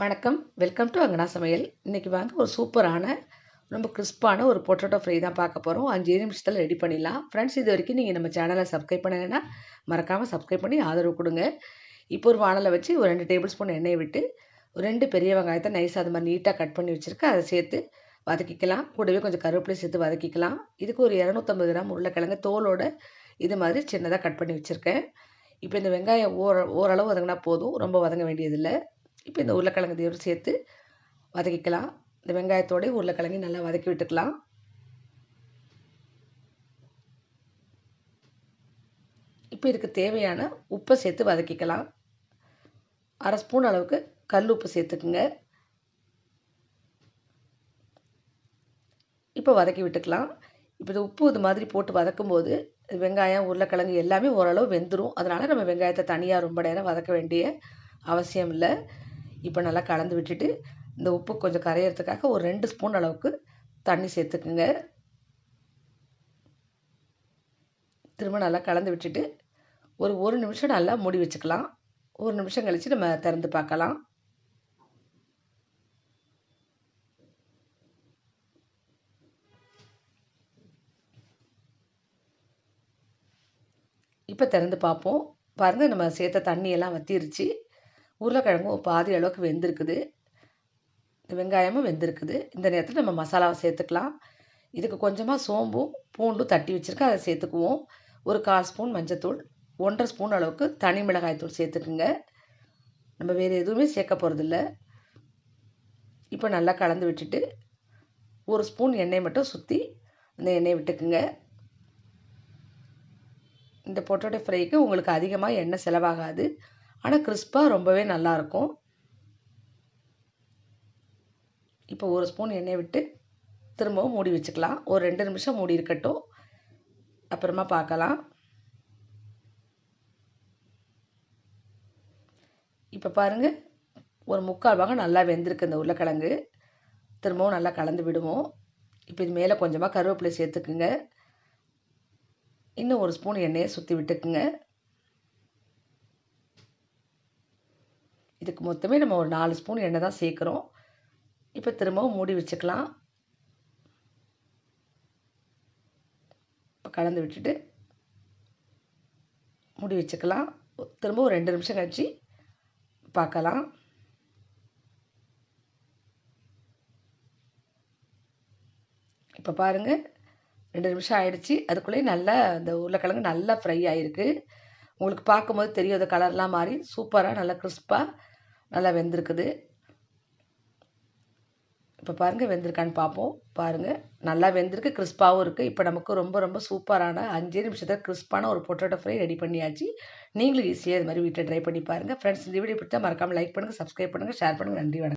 வணக்கம். Welcome to அங்கனா சமையல். இன்றைக்கி வாங்க ஒரு சூப்பரான ரொம்ப கிறிஸ்பான ஒரு பொட்டேட்டோ ஃப்ரை தான் பார்க்க போகிறோம் அஞ்சு நிமிஷத்தில் ரெடி பண்ணிடலாம். ஃப்ரெண்ட்ஸ் இது வரைக்கும் நீங்கள் நம்ம சேனலை சப்ஸ்கிரைப் பண்ணலைன்னா மறக்காமல் சப்ஸ்கிரைப் பண்ணி ஆதரவு கொடுங்க. இப்போ ஒரு வானலை வச்சு ஒரு ரெண்டு டேபிள் ஸ்பூன் எண்ணெய் விட்டு ஒரு ரெண்டு பெரிய வெங்காயத்தை நைஸ் அது மாதிரி நீட்டாக கட் பண்ணி வச்சுருக்கேன் அதை சேர்த்து வதக்கிக்கலாம். கூடவே கொஞ்சம் கருவேப்பிலை சேர்த்து வதக்கிக்கலாம். இதுக்கு ஒரு இரநூத்தம்பது கிராம் உருளைக்கிழங்கு தோலோட இது மாதிரி சின்னதாக கட் பண்ணி வச்சுருக்கேன். இப்போ இந்த வெங்காயம் ஓர ஓரளவு வதங்கினா போதும். ரொம்ப வதங்க வேண்டியதில்லை. இப்போ இந்த உருளைக்கிழங்கு இதோடு சேர்த்து வதக்கிக்கலாம். இந்த வெங்காயத்தோடய உருளைக்கிழங்கு நல்லா வதக்கி விட்டுக்கலாம். இப்போ இதுக்கு தேவையான உப்பை சேர்த்து வதக்கிக்கலாம். அரை ஸ்பூன் அளவுக்கு கல் உப்பு சேர்த்துக்குங்க. இப்போ வதக்கி விட்டுக்கலாம். இப்போ இது உப்பு இது மாதிரி போட்டு வதக்கும்போது வெங்காயம் உருளைக்கிழங்கு எல்லாமே ஓரளவு வெந்துடும் அதனால் நம்ம வெங்காயத்தை தனியாக ரொம்ப நேரம் வதக்க வேண்டிய அவசியம் இல்லை. இப்போ நல்லா கலந்து விட்டுட்டு இந்த உப்பு கொஞ்சம் கரையிறதுக்காக ஒரு ரெண்டு ஸ்பூன் அளவுக்கு தண்ணி சேர்த்துக்குங்க. திரும்ப நல்லா கலந்து விட்டுட்டு ஒரு ஒரு நிமிஷம் நல்லா மூடி வச்சுக்கலாம். ஒரு நிமிஷம் கழித்து நம்ம திறந்து பார்க்கலாம். இப்போ திறந்து பார்ப்போம். பாருங்கள் நம்ம சேர்த்த தண்ணியெல்லாம் வத்திருச்சு. உருளைக்கிழங்கும் பாதி அளவுக்கு வெந்திருக்குது. இந்த வெங்காயமும் வெந்திருக்குது. இந்த நேரத்தில் நம்ம மசாலாவை சேர்த்துக்கலாம். இதுக்கு கொஞ்சமாக சோம்பும் பூண்டும் தட்டி வச்சுருக்கேன். அதை சேர்த்துக்குவோம். ஒரு கால் ஸ்பூன் மஞ்சத்தூள் ஒன்றரை ஸ்பூன் அளவுக்கு தனி மிளகாய்த்தூள் சேர்த்துக்குங்க. நம்ம வேறு எதுவுமே சேர்க்க போகிறதில்ல இப்போ நல்லா கலந்து விட்டுட்டு ஒரு ஸ்பூன் எண்ணெய் மட்டும் சுற்றி அந்த எண்ணெயை விட்டுக்குங்க. இந்த பொட்டோட்டோ ஃப்ரைக்கு உங்களுக்கு அதிகமாக எண்ணெய் செலவாகாது. ஆனால் கிறிஸ்பாக ரொம்பவே நல்லாயிருக்கும் இப்போ ஒரு ஸ்பூன் எண்ணெய் விட்டு திரும்பவும் மூடி வச்சுக்கலாம். ஒரு ரெண்டு நிமிஷம் மூடி இருக்கட்டும். அப்புறமா பார்க்கலாம். இப்போ பாருங்கள் ஒரு முக்கால் பாகம் நல்லா வெந்திருக்கு இந்த உருளைக்கிழங்கு. திரும்பவும் நல்லா கலந்து விடுவோம். இப்போ இது மேலே கொஞ்சமாக கருவேப்பிலை சேர்த்துக்குங்க. இன்னும் ஒரு ஸ்பூன் எண்ணெயை சுற்றி விட்டுக்குங்க. இதுக்கு மொத்தமே நம்ம ஒரு நாலு ஸ்பூன் எண்ணெய் தான் சேர்க்குறோம். இப்போ திரும்பவும் மூடி வச்சுக்கலாம். இப்போ கலந்து விட்டுட்டு மூடி வச்சுக்கலாம். திரும்ப ஒரு ரெண்டு நிமிஷம் கழிச்சு பார்க்கலாம். இப்போ பாருங்கள் ரெண்டு நிமிஷம் ஆயிடுச்சு. அதுக்குள்ளேயே நல்லா அந்த உருளைக்கிழங்கு நல்லா ஃப்ரை ஆகிருக்கு உங்களுக்கு பார்க்கும்போது தெரியும் அந்த கலர்லாம் மாறி சூப்பராக நல்லா கிறிஸ்பாக நல்லா வெந்திருக்குது. இப்போ பாருங்கள் வெந்திருக்கான்னு பார்ப்போம் பாருங்கள் நல்லா வெந்திருக்கு கிறிஸ்பாகவும் இருக்குது இப்போ நமக்கு ரொம்ப ரொம்ப சூப்பரான அஞ்சு நிமிஷத்தில் கிறிஸ்பான ஒரு பொட்டேட்டோ ஃப்ரை ரெடி பண்ணியாச்சு. நீங்களும் ஈஸியாக இது மாதிரி வீட்டில் ட்ரை பண்ணி பாருங்கள் ஃப்ரெண்ட்ஸ் இந்த வீடியோ பிடிச்சா மறக்காமல் லைக் பண்ணுங்கள் சப்ஸ்கிரைப் பண்ணுங்கள் ஷேர் பண்ணுங்கள் நன்றி வணக்கம்.